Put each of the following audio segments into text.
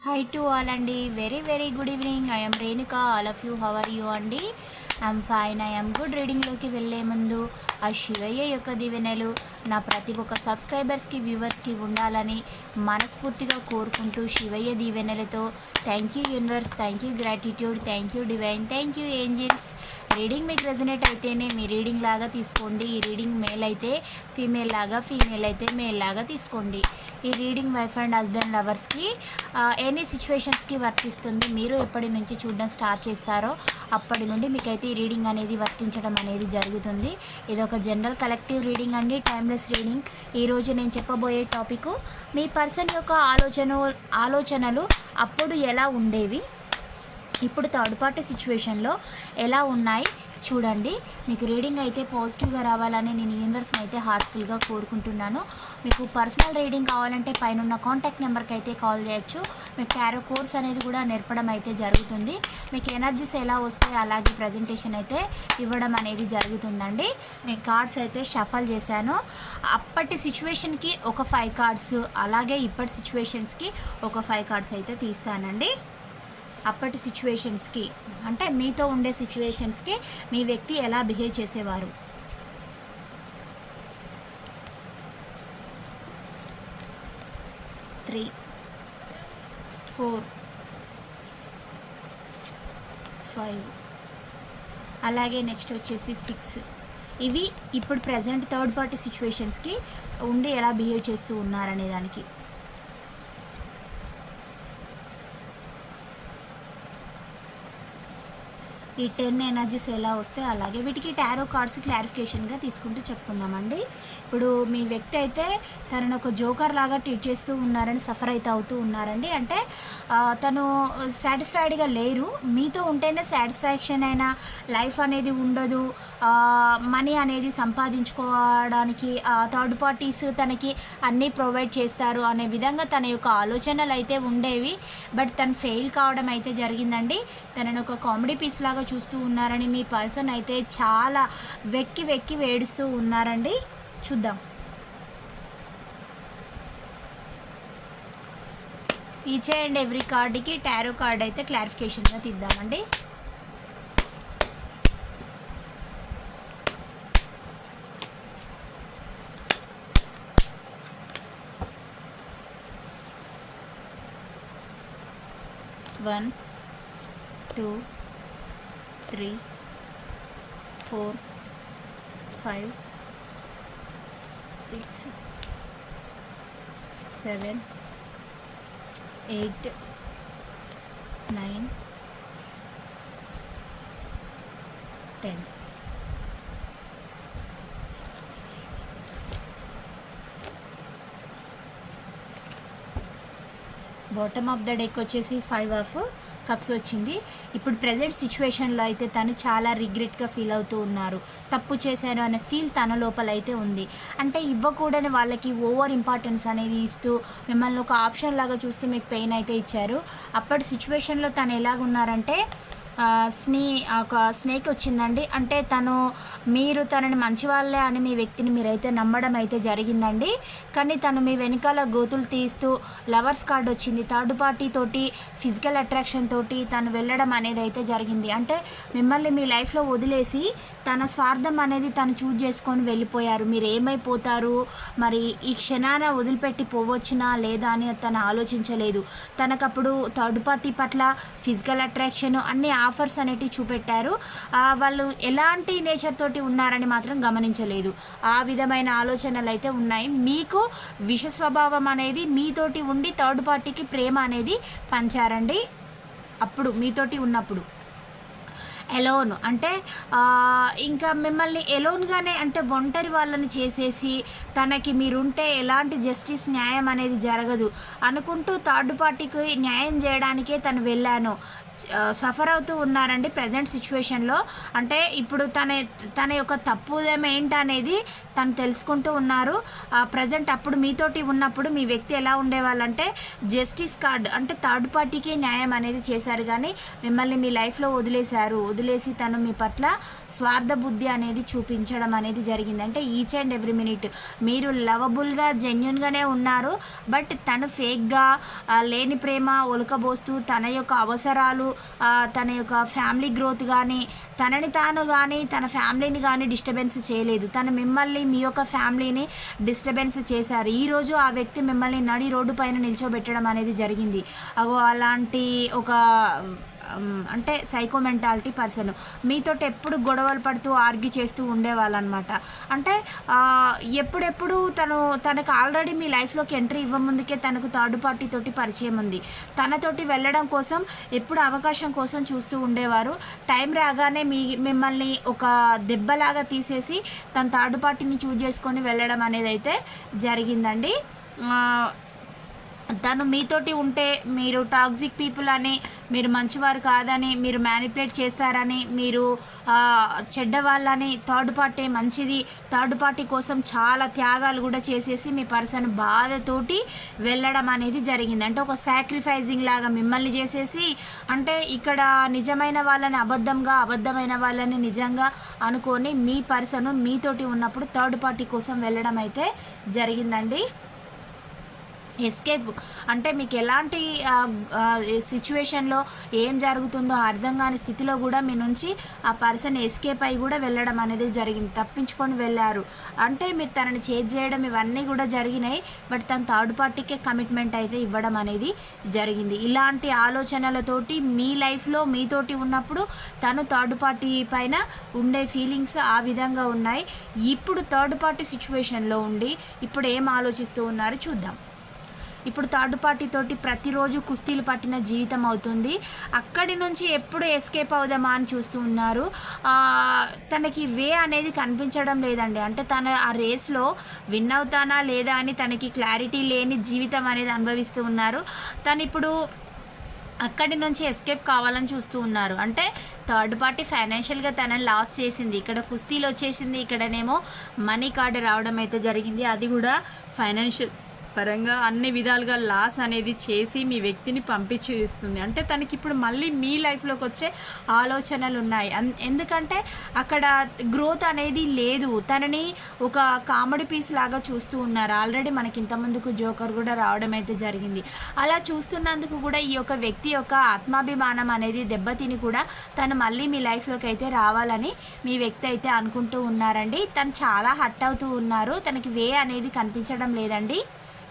High to all అండి. Very very good evening I'm Renuka all of you how are you అండి I'm fine I'm good రీడింగ్లోకి వెళ్ళే ముందు ఆ శివయ్య యొక్క దీవెనలు నా ప్రతి ఒక్క సబ్స్క్రైబర్స్కి వ్యూవర్స్కి ఉండాలని మనస్ఫూర్తిగా కోరుకుంటూ శివయ్య దీవెనలతో thank you universe thank you gratitude thank you divine thank you angels reading మీకు రెజనేట్ అయితేనే మీ రీడింగ్ లాగా తీసుకోండి. ఈ రీడింగ్ మేల్ అయితే ఫీమేల్ లాగా ఫీమేల్ అయితే మేల్ లాగా తీసుకోండి. ఈ రీడింగ్ వైఫ్ అండ్ హస్బెండ్ లవర్స్కి ఎనీ సిచ్యువేషన్స్కి వర్తిస్తుంది. మీరు ఎప్పటి నుంచి చూడడం స్టార్ట్ చేస్తారో అప్పటి నుండి మీకైతే ఈ రీడింగ్ అనేది వర్తించడం అనేది జరుగుతుంది. ఇది ఒక జనరల్ కలెక్టివ్ రీడింగ్ అండి టైమ్లెస్ రీడింగ్ ఈరోజు నేను చెప్పబోయే టాపిక్ మీ పర్సన్ యొక్క ఆలోచన ఆలోచనలు అప్పుడు ఎలా ఉండేవి? ఇప్పుడు థర్డ్ పార్టీ సిచ్యువేషన్లో ఎలా ఉన్నాయి? చూడండి. మీకు రీడింగ్ అయితే పాజిటివ్గా రావాలని నేను యూనివర్స్ని అయితే హార్ట్ఫుల్గా కోరుకుంటున్నాను. మీకు పర్సనల్ రీడింగ్ కావాలంటే పైన ఉన్న కాంటాక్ట్ నెంబర్కి అయితే కాల్ చేయొచ్చు. మీకు క్యారో కోర్స్ అనేది కూడా నేర్పడం అయితే జరుగుతుంది. మీకు ఎనర్జీస్ ఎలా వస్తే అలాగే ప్రజెంటేషన్ అయితే ఇవ్వడం అనేది జరుగుతుందండి. నేను కార్డ్స్ అయితే షఫల్ చేశాను. అప్పటి సిచ్యువేషన్కి ఒక ఫైవ్ కార్డ్స్ అలాగే ఇప్పటి సిచ్యువేషన్స్కి ఒక ఫైవ్ కార్డ్స్ అయితే తీస్తానండి. అప్పటి సిచ్యువేషన్స్కి అంటే మీతో ఉండే సిచ్యువేషన్స్కి మీ వ్యక్తి ఎలా బిహేవ్ చేసేవారు? Three four five. అలాగే నెక్స్ట్ వచ్చేసి సిక్స్. ఇవి ఇప్పుడు ప్రజెంట్ థర్డ్ పార్టీ సిచ్యువేషన్స్కి ఉండి ఎలా బిహేవ్ చేస్తూ ఉన్నారనే దానికి. ఈ టెన్ ఎనర్జీస్ ఎలా వస్తే అలాగే వీటికి టారో కార్డ్స్ క్లారిఫికేషన్గా తీసుకుంటూ చెప్పుకుందామండి ఇప్పుడు మీ వ్యక్తి అయితే తనను ఒక జోకర్ లాగా ట్రీట్ చేస్తూ ఉన్నారని సఫర్ అయితే అవుతూ ఉన్నారండి. అంటే తను సాటిస్ఫైడ్గా లేరు. మీతో ఉంటేనే సాటిస్ఫాక్షన్ అయినా లైఫ్ అనేది ఉండదు. మనీ అనేది సంపాదించుకోవడానికి థర్డ్ పార్టీస్ తనకి అన్నీ ప్రొవైడ్ చేస్తారు అనే విధంగా తన యొక్క ఆలోచనలు అయితే ఉండేవి. బట్ తను ఫెయిల్ కావడం అయితే జరిగిందండి. తనను ఒక కామెడీ పీస్ లాగా చూస్తూ ఉన్నారని మీ పర్సన్ అయితే చాలా వెక్కి వెక్కి వేడుస్తూ ఉన్నారండి. చూద్దాం. ఈచ్ అండ్ ఎవ్రీ కార్డుకి టారో కార్డ్ అయితే క్లారిఫికేషన్గా తీద్దామండి. One two three four five six seven eight nine ten bottom of the deck వచ్చేసి ఫైవ్ ఆఫ్ కప్స్ వచ్చింది. ఇప్పుడు ప్రజెంట్ సిచ్యువేషన్లో అయితే తను చాలా రిగ్రెట్గా ఫీల్ అవుతూ ఉన్నారు. తప్పు చేశాను అనే ఫీల్ తన లోపల అయితే ఉంది. అంటే ఇవ్వకూడని వాళ్ళకి ఓవర్ ఇంపార్టెన్స్ అనేది ఇస్తూ మిమ్మల్ని ఒక ఆప్షన్ లాగా చూస్తే మీకు పెయిన్ అయితే ఇచ్చారు. అప్పటి సిచ్యువేషన్లో తను ఎలాగున్నారంటే స్నే ఒక స్నేక్ వచ్చిందండి. అంటే తను మీరు తనని మంచివాళ్ళే అని మీ వ్యక్తిని మీరైతే నమ్మడం అయితే జరిగిందండి. కానీ తను మీ వెనకాల గోతులు తీస్తూ లవర్స్ కార్డ్ వచ్చింది. థర్డ్ పార్టీ తోటి ఫిజికల్ అట్రాక్షన్ తోటి తను వెళ్ళడం అనేది అయితే జరిగింది. అంటే మిమ్మల్ని మీ లైఫ్లో వదిలేసి తన స్వార్థం అనేది తను చూజ్ చేసుకొని వెళ్ళిపోయారు. మీరు ఏమైపోతారు? మరి ఈ క్షణాన వదిలిపెట్టి పోవచ్చునా లేదా అని తను ఆలోచించలేదు. తనకప్పుడు థర్డ్ పార్టీ పట్ల ఫిజికల్ అట్రాక్షన్ అన్ని ఆఫర్స్ అనేటివి చూపెట్టారు. వాళ్ళు ఎలాంటి నేచర్ తోటి ఉన్నారని మాత్రం గమనించలేదు. ఆ విధమైన ఆలోచనలు అయితే ఉన్నాయి. మీకు విష స్వభావం అనేది మీతోటి ఉండి థర్డ్ పార్టీకి ప్రేమ అనేది పంచారండి. అప్పుడు మీతోటి ఉన్నప్పుడు. ఎలోన్ అంటే ఇంకా మిమ్మల్ని ఎలోన్గానే అంటే ఒంటరి వాళ్ళని చేసేసి తనకి మీరుంటే ఎలాంటి జస్టిస్ న్యాయం అనేది జరగదు. అనుకుంటూ థర్డ్ పార్టీకి న్యాయం చేయడానికే తను వెళ్ళాను. సఫర్ అవుతూ ఉన్నారండి ప్రజెంట్ సిచ్యువేషన్లో అంటే ఇప్పుడు తన తన యొక్క తప్పుదేమేంటనేది తను తెలుసుకుంటూ ఉన్నారు. ప్రజెంట్ అప్పుడు మీతోటి ఉన్నప్పుడు మీ వ్యక్తి ఎలా ఉండేవాళ్ళంటే జస్టిస్ కార్డ్ అంటే థర్డ్ పార్టీకి న్యాయం అనేది చేశారు కానీ మిమ్మల్ని మీ లైఫ్లో వదిలేశారు. వదిలేసి తను మీ పట్ల స్వార్థ బుద్ధి అనేది చూపించడం అనేది జరిగింది. అంటే ఈచ్ అండ్ ఎవ్రీ మినిట్ మీరు లవబుల్గా జెన్యున్గానే ఉన్నారు. బట్ తను ఫేక్గా లేని ప్రేమ ఒలకబోస్తూ తన యొక్క అవసరాలు తన యొక్క ఫ్యామిలీ గ్రోత్ కానీ తనని తాను కానీ తన ఫ్యామిలీని కానీ డిస్టర్బెన్స్ చేయలేదు. తను మిమ్మల్ని మీ యొక్క ఫ్యామిలీని డిస్టర్బెన్స్ చేశారు. ఈరోజు ఆ వ్యక్తి మిమ్మల్ని నడి రోడ్డు పైన నిల్చోబెట్టడం అనేది జరిగింది. అగో అలాంటి ఒక అంటే సైకో మెంటాలిటీ పర్సన్ మీతో ఎప్పుడు గొడవలు పడుతూ ఆర్గ్యూ చేస్తూ ఉండేవాళ్ళనమాట. అంటే ఎప్పుడెప్పుడు తను తనకు ఆల్రెడీ మీ లైఫ్లోకి ఎంట్రీ ఇవ్వముందుకే తనకు థర్డ్ పార్టీ తోటి పరిచయం ఉంది. తనతోటి వెళ్ళడం కోసం ఎప్పుడు అవకాశం కోసం చూస్తూ ఉండేవారు. టైం రాగానే మీ మిమ్మల్ని ఒక దెబ్బలాగా తీసేసి తన థర్డ్ పార్టీని చూజ్ చేసుకొని వెళ్ళడం అనేది అయితే జరిగిందండి తను మీతోటి ఉంటే మీరు టాక్సిక్ పీపుల్ అని మీరు మంచివారు కాదని మీరు మ్యానిపులేట్ చేస్తారని మీరు చెడ్డవాళ్ళని థర్డ్ పార్టీ మంచిది. థర్డ్ పార్టీ కోసం చాలా త్యాగాలు కూడా చేసేసి మీ పర్సన్ బాధతోటి వెళ్ళడం అనేది జరిగింది. అంటే ఒక సాక్రిఫైజింగ్ లాగా మిమ్మల్ని చేసేసి అంటే ఇక్కడ నిజమైన వాళ్ళని అబద్ధంగా అబద్ధమైన వాళ్ళని నిజంగా అనుకొని మీ పర్సన్ మీతోటి ఉన్నప్పుడు థర్డ్ పార్టీ కోసం వెళ్ళడం అయితే జరిగిందండి. ఎస్కేప్ అంటే మీకు ఎలాంటి సిచ్యువేషన్లో ఏం జరుగుతుందో అర్థం కాని స్థితిలో కూడా మీ నుంచి ఆ పర్సన్ ఎస్కేప్ అయి కూడా వెళ్ళడం అనేది జరిగింది తప్పించుకొని వెళ్ళారు. అంటే మీరు తనని చేజ్ చేయడం ఇవన్నీ కూడా జరిగినాయి బట్ తన థర్డ్ పార్టీకే కమిట్మెంట్ అయితే ఇవ్వడం అనేది జరిగింది. ఇలాంటి ఆలోచనలతోటి మీ లైఫ్లో మీతోటి ఉన్నప్పుడు తను థర్డ్ పార్టీ పైన ఉండే ఫీలింగ్స్ ఆ విధంగా ఉన్నాయి. ఇప్పుడు థర్డ్ పార్టీ సిచ్యువేషన్లో ఉండి ఇప్పుడు ఏం ఆలోచిస్తూ ఉన్నారో చూద్దాం. ఇప్పుడు థర్డ్ పార్టీ తోటి ప్రతిరోజు కుస్తీలు పట్టిన జీవితం అవుతుంది. అక్కడి నుంచి ఎప్పుడు ఎస్కేప్ అవుదామా అని చూస్తూ ఉన్నారు. తనకి వే అనేది కనిపించడం లేదండి. అంటే తన ఆ రేస్లో విన్ అవుతానా లేదా అని తనకి క్లారిటీ లేని జీవితం అనేది అనుభవిస్తూ ఉన్నారు. తను ఇప్పుడు అక్కడి నుంచి ఎస్కేప్ కావాలని చూస్తూ ఉన్నారు. అంటే థర్డ్ పార్టీ ఫైనాన్షియల్గా తనని లాస్ చేసింది. ఇక్కడ కుస్తీలు వచ్చేసింది. ఇక్కడనేమో మనీ కార్డు రావడం అయితే జరిగింది. అది కూడా ఫైనాన్షియల్ పరంగా అన్ని విధాలుగా లాస్ అనేది చేసి మీ వ్యక్తిని పంపించి ఇస్తుంది అంటే తనకి ఇప్పుడు మళ్ళీ మీ లైఫ్లోకి వచ్చే ఆలోచనలు ఉన్నాయి. అన్- ఎందుకంటే అక్కడ గ్రోత్ అనేది లేదు. తనని ఒక కామెడీ పీస్ లాగా చూస్తూ ఉన్నారు. ఆల్రెడీ మనకి ఇంతమందుకు జోకర్ కూడా రావడం అయితే జరిగింది. అలా చూస్తున్నందుకు కూడా ఈ యొక్క వ్యక్తి యొక్క ఆత్మాభిమానం అనేది దెబ్బతిని కూడా తను మళ్ళీ మీ లైఫ్లోకి అయితే రావాలని మీ వ్యక్తి అయితే అనుకుంటూ ఉన్నారండి. తను చాలా హట్ అవుతూ ఉన్నారు. తనకి వే అనేది కనిపించడం లేదండి.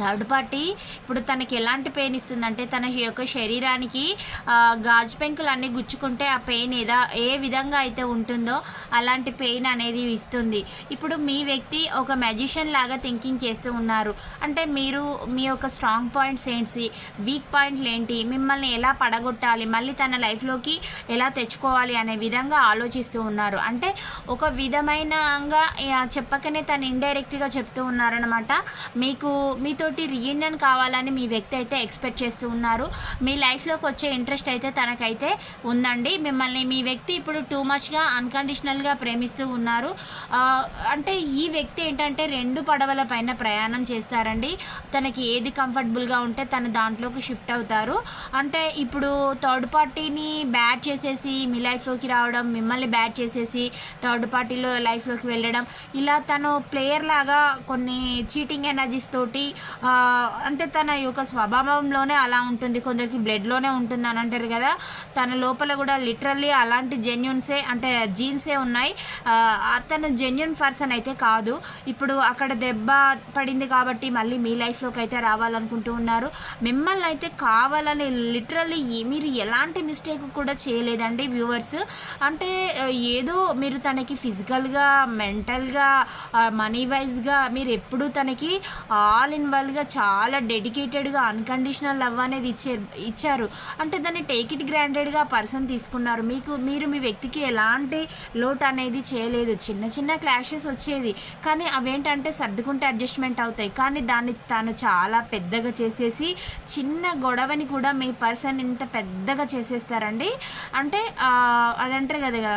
థర్డ్ పార్టీ ఇప్పుడు తనకి ఎలాంటి పెయిన్ ఇస్తుందంటే తన యొక్క శరీరానికి గాజు పెంకులు అన్నీ గుచ్చుకుంటే ఆ పెయిన్ ఏదా ఏ విధంగా అయితే ఉంటుందో అలాంటి పెయిన్ అనేది ఇస్తుంది. ఇప్పుడు మీ వ్యక్తి ఒక మ్యాజిషియన్ లాగా థింకింగ్ చేస్తూ ఉన్నారు. అంటే మీరు మీ యొక్క స్ట్రాంగ్ పాయింట్స్ ఏంటి? వీక్ పాయింట్లు ఏంటి? మిమ్మల్ని ఎలా పడగొట్టాలి? మళ్ళీ తన లైఫ్లోకి ఎలా తెచ్చుకోవాలి అనే విధంగా ఆలోచిస్తూ ఉన్నారు. అంటే ఒక విధమైనగా చెప్పకనే తను ఇండైరెక్ట్గా చెప్తూ ఉన్నారనమాట మీకు మీతో తోటి రీయూనియన్ కావాలని మీ వ్యక్తి అయితే ఎక్స్పెక్ట్ చేస్తూ ఉన్నారు. మీ లైఫ్లోకి వచ్చే ఇంట్రెస్ట్ అయితే తనకైతే ఉందండి. మిమ్మల్ని మీ వ్యక్తి ఇప్పుడు టూ మచ్గా అన్కండిషనల్గా ప్రేమిస్తూ ఉన్నారు. అంటే ఈ వ్యక్తి ఏంటంటే రెండు పడవల పైన ప్రయాణం చేస్తారండి. తనకి ఏది కంఫర్టబుల్గా ఉంటే తను దాంట్లోకి షిఫ్ట్ అవుతారు. అంటే ఇప్పుడు థర్డ్ పార్టీని బ్యాట్ చేసేసి మీ లైఫ్లోకి రావడం మిమ్మల్ని బ్యాట్ చేసేసి థర్డ్ పార్టీలో లైఫ్లోకి వెళ్ళడం ఇలా తను ప్లేయర్ లాగా కొన్ని చీటింగ్ ఎనర్జీస్ తోటి అంటే తన యొక్క స్వభావంలోనే అలా ఉంటుంది. కొందరికి బ్లడ్లోనే ఉంటుంది అని అంటారు కదా. తన లోపల కూడా లిటరల్లీ అలాంటి జెన్యున్సే అంటే జీన్సే ఉన్నాయి. అతను జెన్యున్ పర్సన్ అయితే కాదు. ఇప్పుడు అక్కడ దెబ్బ పడింది కాబట్టి మళ్ళీ మీ లైఫ్లోకి అయితే రావాలనుకుంటూ ఉన్నారు. మిమ్మల్ని అయితే కావాలని లిటరల్లీ మీరు ఎలాంటి మిస్టేక్ కూడా చేయలేదండి వ్యూవర్స్. అంటే ఏదో మీరు తనకి ఫిజికల్గా మెంటల్గా మనీ వైజ్గా మీరు ఎప్పుడూ తనకి ఆల్ ఇన్ వల్గా చాలా డెడికేటెడ్గా అన్కండిషనల్ లవ్ అనేది ఇచ్చే ఇచ్చారు. అంటే దాన్ని టేక్ ఇట్ గ్రాంటెడ్గా పర్సన్ తీసుకున్నారు. మీకు మీరు మీ వ్యక్తికి ఎలాంటి లోటు అనేది చేయలేదు. చిన్న చిన్న క్లాషెస్ వచ్చేది. కానీ అవేంటంటే సర్దుకుంటే అడ్జస్ట్మెంట్ అవుతాయి. కానీ దాన్ని తను చాలా పెద్దగా చేసేసి చిన్న గొడవని కూడా మీ పర్సన్ ఇంత పెద్దగా చేసేస్తారండి. అంటే అది అదంటారు కదా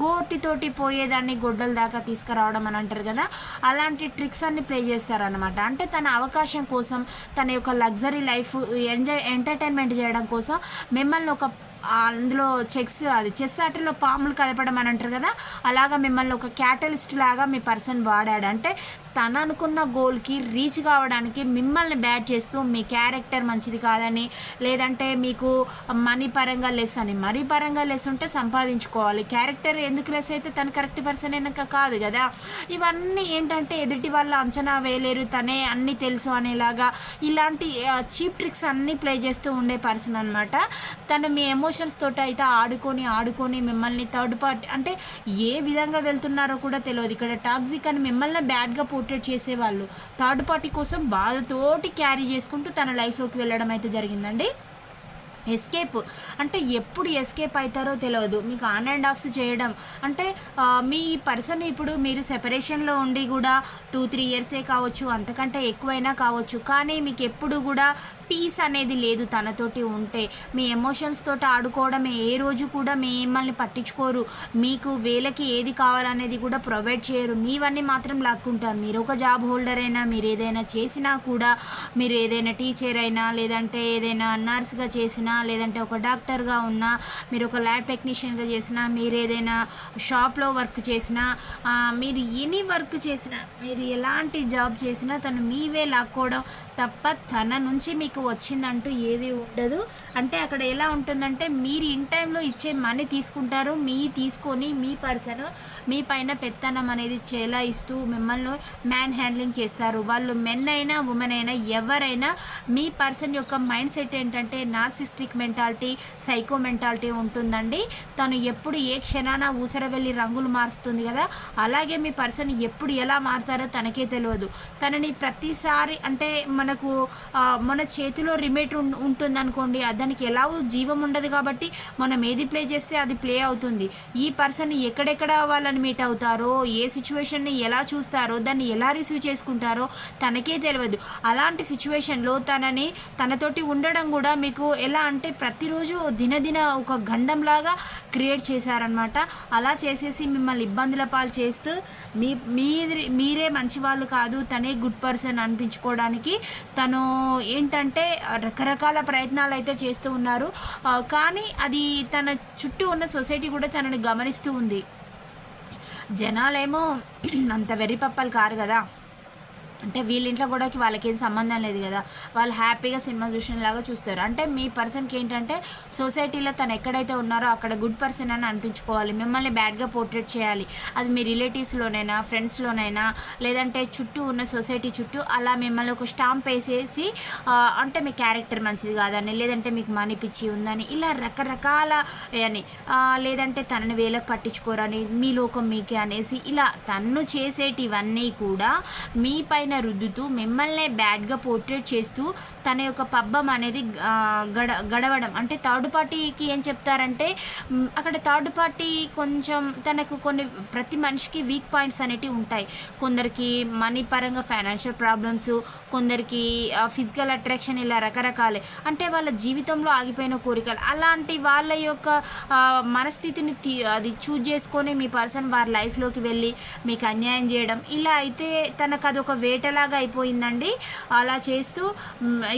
గోటితోటి పోయేదాన్ని గొడ్డల దాకా తీసుకురావడం అని అంటారు కదా అలాంటి ట్రిక్స్ అన్ని ప్లే చేస్తారనమాట అంటే తన అవకాశం కోసం తన యొక్క లగ్జరీ లైఫ్ ఎంజాయ్ ఎంటర్టైన్మెంట్ చేయడం కోసం మిమ్మల్ని ఒక అందులో చెక్స్ అది చెస్ ఆటలో పాములు కలపడం అని అంటారు కదా అలాగా మిమ్మల్ని ఒక క్యాటలిస్ట్ లాగా మీ పర్సన్ వాడాడు. అంటే తను అనుకున్న గోల్కి రీచ్ కావడానికి మిమ్మల్ని బ్యాట్ చేస్తూ మీ క్యారెక్టర్ మంచిది కాదని లేదంటే మీకు మనీ పరంగా లెస్ అని. మనీ పరంగా లెస్ ఉంటే సంపాదించుకోవాలి. క్యారెక్టర్ ఎందుకు లెస్ అయితే తను కరెక్ట్ పర్సన్ అయినాక కాదు కదా. ఇవన్నీ ఏంటంటే ఎదుటి వాళ్ళ అంచనా వేయలేరు తనే అన్నీ తెలుసు అనేలాగా ఇలాంటి చీప్ ట్రిక్స్ అన్నీ ప్లే చేస్తూ ఉండే పర్సన్ అనమాట తను మీ ఎమోషన్స్ తోటి అయితే ఆడుకొని ఆడుకొని మిమ్మల్ని థర్డ్ పార్టీ అంటే ఏ విధంగా వెళ్తున్నారో కూడా తెలియదు. ఇక్కడ టాక్సిక్ అని మిమ్మల్ని బ్యాడ్గా పోర్ట్రేట్ చేసేవాళ్ళు. థర్డ్ పార్టీ కోసం బాధతోటి క్యారీ చేసుకుంటూ తన లైఫ్లోకి వెళ్ళడం అయితే జరిగిందండి. ఎస్కేప్ అంటే ఎప్పుడు ఎస్కేప్ అవుతారో తెలియదు మీకు ఆన్ అండ్ ఆఫ్స్ చేయడం. అంటే మీ పర్సన్ ఇప్పుడు మీరు సెపరేషన్లో ఉండి కూడా టూ త్రీ ఇయర్సే కావచ్చు అంతకంటే ఎక్కువైనా కావచ్చు. కానీ మీకు ఎప్పుడు కూడా పీస్ అనేది లేదు తనతోటి ఉంటే. మీ ఎమోషన్స్ తోటి ఆడుకోవడం ఏ రోజు కూడా మిమ్మల్ని పట్టించుకోరు. మీకు వేలకి ఏది కావాలనేది కూడా ప్రొవైడ్ చేయరు. మీవన్నీ మాత్రం లాక్కుంటారు. మీరు ఒక జాబ్ హోల్డర్ అయినా మీరు ఏదైనా చేసినా కూడా మీరు ఏదైనా టీచర్ అయినా లేదంటే ఏదైనా నర్స్గా చేసినా లేదంటే ఒక డాక్టర్గా ఉన్నా మీరు ఒక ల్యాబ్ టెక్నీషియన్గా చేసినా మీరు ఏదైనా షాప్లో వర్క్ చేసినా మీరు ఎనీ వర్క్ చేసినా మీరు ఎలాంటి జాబ్ చేసినా తను మీవే లాక్కోవడం తప్ప తన నుంచి మీకు వచ్చిందంటూ ఏది ఉండదు. అంటే అక్కడ ఎలా ఉంటుందంటే మీరు ఇన్ టైంలో ఇచ్చే మనీ తీసుకుంటారు. మీ తీసుకొని మీ పర్సన్ మీ పైన పెత్తనం అనేది చేలాయిస్తూ మిమ్మల్ని మ్యాన్ హ్యాండ్లింగ్ చేస్తారు. వాళ్ళు మెన్ అయినా ఉమెన్ అయినా ఎవరైనా మీ పర్సన్ యొక్క మైండ్ సెట్ ఏంటంటే నార్సిస్టిక్ మెంటాలిటీ సైకో మెంటాలిటీ ఉంటుందండి. తను ఎప్పుడు ఏ క్షణాన ఊసర వెళ్ళి రంగులు మారుస్తుంది కదా అలాగే మీ పర్సన్ ఎప్పుడు ఎలా మారుతారో తనకే తెలియదు. తనని ప్రతిసారి అంటే మనకు మన చే చేతిలో రిమేట్ ఉంటుంది అనుకోండి దానికి ఎలా జీవం ఉండదు కాబట్టి మనం ఏది ప్లే చేస్తే అది ప్లే అవుతుంది. ఈ పర్సన్ ఎక్కడెక్కడ వాళ్ళని మీట్ అవుతారో ఏ సిచ్యువేషన్ని ఎలా చూస్తారో దాన్ని ఎలా రిసీవ్ చేసుకుంటారో తనకే తెలియదు అలాంటి సిచ్యువేషన్లో తనని తనతోటి ఉండడం కూడా మీకు ఎలా అంటే ప్రతిరోజు దినదిన ఒక గండంలాగా క్రియేట్ చేశారనమాట అలా చేసేసి మిమ్మల్ని ఇబ్బందుల పాలు చేస్తూ మీ మీది మీరే మంచి వాళ్ళు కాదు తనే గుడ్ పర్సన్ అనిపించుకోవడానికి తను ఏంటంటే అంటే రకరకాల ప్రయత్నాలు అయితే చేస్తూ ఉన్నారు. కానీ అది తన చుట్టూ ఉన్న సొసైటీ కూడా తనని గమనిస్తూ ఉంది. జనాలేమో అంత వెర్రి పప్పలు కారు కదా. అంటే వీళ్ళ ఇంట్లో గొడవకి వాళ్ళకి సంబంధం లేదు కదా. వాళ్ళు హ్యాపీగా సినిమా చూసినలాగా చూస్తారు. అంటే మీ పర్సన్కి ఏంటంటే సొసైటీలో తను ఎక్కడైతే ఉన్నారో అక్కడ గుడ్ పర్సన్ అని అనిపించుకోవాలి. మిమ్మల్ని బ్యాడ్గా పోర్ట్రేట్ చేయాలి. అది మీ రిలేటివ్స్లోనైనా ఫ్రెండ్స్లోనైనా లేదంటే చుట్టూ ఉన్న సొసైటీ చుట్టూ అలా మిమ్మల్ని ఒక స్టాంప్ వేసేసి అంటే మీ క్యారెక్టర్ మంచిది కాదని లేదంటే మీకు మనీ పిచ్చి ఉందని ఇలా రకరకాల అని లేదంటే తనని వేలకు పట్టించుకోరని మీ లోకం మీకే అనేసి ఇలా తన్ను చేసేటివన్నీ కూడా మీ పైన రుద్దుతూ మిమ్మల్నే బ్యాడ్గా పోర్ట్రేట్ చేస్తూ తన యొక్క పబ్బం అనేది గడ గడవడం. అంటే థర్డ్ పార్టీకి ఏం చెప్తారంటే అక్కడ థర్డ్ పార్టీ కొంచెం తనకు కొన్ని ప్రతి మనిషికి వీక్ పాయింట్స్ అనేటివి ఉంటాయి. కొందరికి మనీ పరంగా ఫైనాన్షియల్ ప్రాబ్లమ్స్ కొందరికి ఫిజికల్ అట్రాక్షన్ ఇలా రకరకాలే. అంటే వాళ్ళ జీవితంలో ఆగిపోయిన కోరికలు. అలాంటి వాళ్ళ యొక్క మనస్థితిని అది చూజ్ చేసుకొని మీ పర్సన్ వారి లైఫ్లోకి వెళ్ళి మీకు అన్యాయం చేయడం. ఇలా అయితే తనకు అదొక వేటలాగా అయిపోయిందండి. అలా చేస్తూ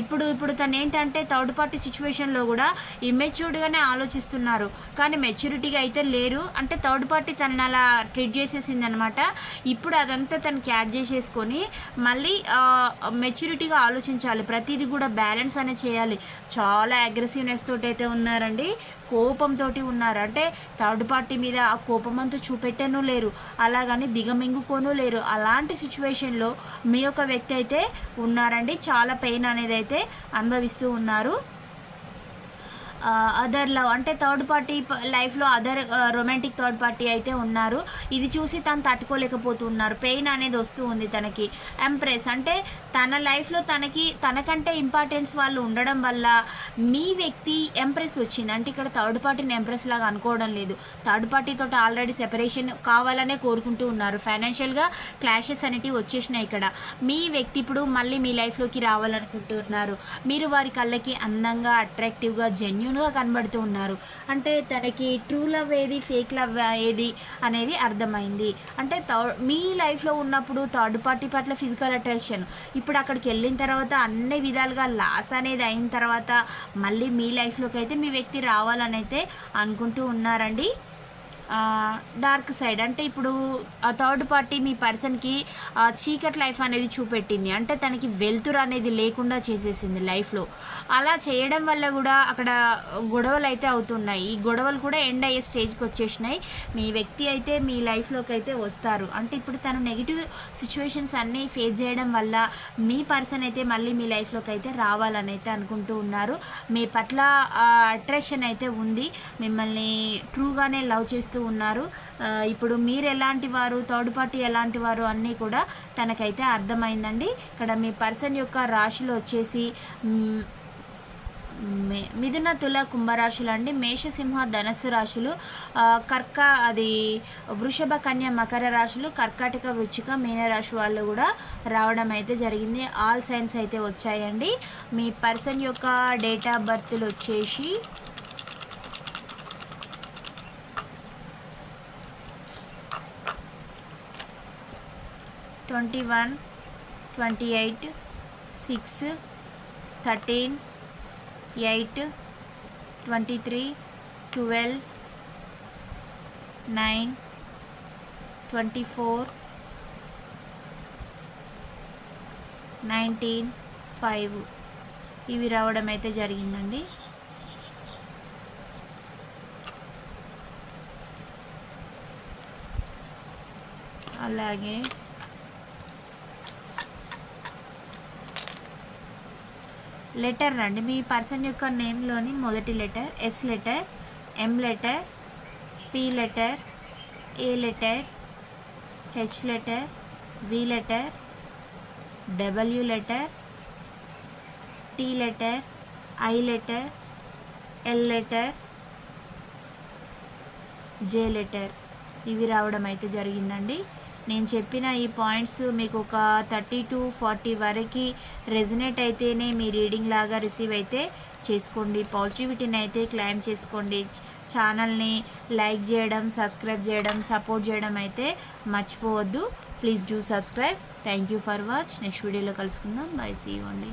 ఇప్పుడు ఇప్పుడు తను ఏంటంటే థర్డ్ పార్టీ సిచ్యువేషన్లో కూడా ఇమ్మెచ్యూర్డ్గానే ఆలోచిస్తున్నారు. కానీ మెచ్యూరిటీగా అయితే లేరు. అంటే థర్డ్ పార్టీ తనని అలా ట్రీట్ చేసేసింది అనమాట ఇప్పుడు అదంతా తను క్యాచ్ చేసేసుకొని మళ్ళీ మెచ్యూరిటీగా ఆలోచించాలి. ప్రతిదీ కూడా బ్యాలెన్స్ అనేది చేయాలి. చాలా అగ్రెసివ్నెస్ తోటి అయితే ఉన్నారండి. కోపంతో ఉన్నారు. అంటే థర్డ్ పార్టీ మీద ఆ కోపం అంతా చూపెట్టను లేరు. అలాగని దిగమింగుకోను లేరు. అలాంటి సిచ్యువేషన్లో మీ యొక్క వ్యక్తి అయితే ఉన్నారండి. చాలా పెయిన్ అనేది అయితే అనుభవిస్తూ ఉన్నారు. అదర్ లవ్ అంటే థర్డ్ పార్టీ లైఫ్లో అదర్ రొమాంటిక్ థర్డ్ పార్టీ అయితే ఉన్నారు. ఇది చూసి తను తట్టుకోలేకపోతున్నారు. పెయిన్ అనేది వస్తూ ఉంది తనకి. ఎంప్రెస్ అంటే తన లైఫ్లో తనకి తనకంటే ఇంపార్టెన్స్ వాళ్ళు ఉండడం వల్ల మీ వ్యక్తి ఎంప్రెస్ వచ్చింది. అంటే ఇక్కడ థర్డ్ పార్టీని ఎంప్రెస్ లాగా అనుకోవడం లేదు. థర్డ్ పార్టీతో ఆల్రెడీ సెపరేషన్ కావాలనే కోరుకుంటూ ఉన్నారు. ఫైనాన్షియల్గా క్లాషెస్ అనేటివి వచ్చేసినాయి ఇక్కడ. మీ వ్యక్తి ఇప్పుడు మళ్ళీ మీ లైఫ్లోకి రావాలనుకుంటున్నారు. మీరు వారి కళ్ళకి అందంగా అట్రాక్టివ్గా జెన్యున్ పర్సన్గా కనబడుతూ ఉన్నారు. అంటే తనకి ట్రూ లవ్ ఏది ఫేక్ లవ్ ఏది అనేది అర్థమైంది. అంటే థర్డ్ మీ లైఫ్లో ఉన్నప్పుడు థర్డ్ పార్టీ పట్ల ఫిజికల్ అట్రాక్షన్ ఇప్పుడు అక్కడికి వెళ్ళిన తర్వాత అన్ని విధాలుగా లాస్ అనేది అయిన తర్వాత మళ్ళీ మీ లైఫ్లోకి అయితే మీ వ్యక్తి రావాలని అయితే అనుకుంటూ ఉన్నారండి. Dark side. అంటే ఇప్పుడు ఆ థర్డ్ పార్టీ మీ పర్సన్కి చీకట్ లైఫ్ అనేది చూపెట్టింది. అంటే తనకి వెలుతురు అనేది లేకుండా చేసేసింది లైఫ్లో. అలా చేయడం వల్ల కూడా అక్కడ గొడవలు అయితే అవుతున్నాయి. ఈ గొడవలు కూడా ఎండ్ అయ్యే స్టేజ్కి వచ్చేసినాయి. మీ వ్యక్తి అయితే మీ లైఫ్లోకి అయితే వస్తారు. అంటే ఇప్పుడు తను నెగిటివ్ సిచ్యువేషన్స్ అన్నీ ఫేస్ చేయడం వల్ల మీ పర్సన్ అయితే మళ్ళీ మీ లైఫ్లోకి అయితే రావాలని అయితే అనుకుంటూ ఉన్నారు. మీ పట్ల అట్రాక్షన్ అయితే ఉంది. మిమ్మల్ని ట్రూగానే లవ్ చేస్తూ ఉన్నారు. ఇప్పుడు మీరు ఎలాంటి వారు థర్డ్ పార్టీ ఎలాంటి వారు అన్నీ కూడా తనకైతే అర్థమైందండి. ఇక్కడ మీ పర్సన్ యొక్క రాశులు వచ్చేసి మిథున తుల కుంభరాశులు అండి మేషసింహ ధనస్సు రాశులు. కర్క అది వృషభ కన్య మకర రాశులు. కర్కాటక వృచ్చిక మీనరాశి వాళ్ళు కూడా రావడం అయితే జరిగింది. ఆల్ సైన్స్ అయితే వచ్చాయండి. మీ పర్సన్ యొక్క డేట్ ఆఫ్ బర్త్లు వచ్చేసి twenty one twenty eight six thirteen eight twenty three twelve nine twenty four nineteen five ఇవి రావడం అయితే జరిగిందండి. అలాగే లెటర్ రండి. మీ పర్సన్ యొక్క నేమ్లోని మొదటి letter S letter M letter P letter A letter H letter V letter W letter T letter I letter L letter J letter. ఇవి రావడం అయితే జరిగిందండి. నేను చెప్పిన ఈ పాయింట్స్ మీకు ఒక థర్టీ టు ఫార్టీ వరకు రెజినేట్ అయితేనే మీ రీడింగ్ లాగా రిసీవ్ అయితే చేసుకోండి. పాజిటివిటీని అయితే క్లైమ్ చేసుకోండి. ఛానల్ని లైక్ చేయడం సబ్స్క్రైబ్ చేయడం సపోర్ట్ చేయడం అయితే మర్చిపోవద్దు. Please do subscribe. Thank you for watch. Next వీడియోలో కలుసుకుందాం. బై. సీ అండి.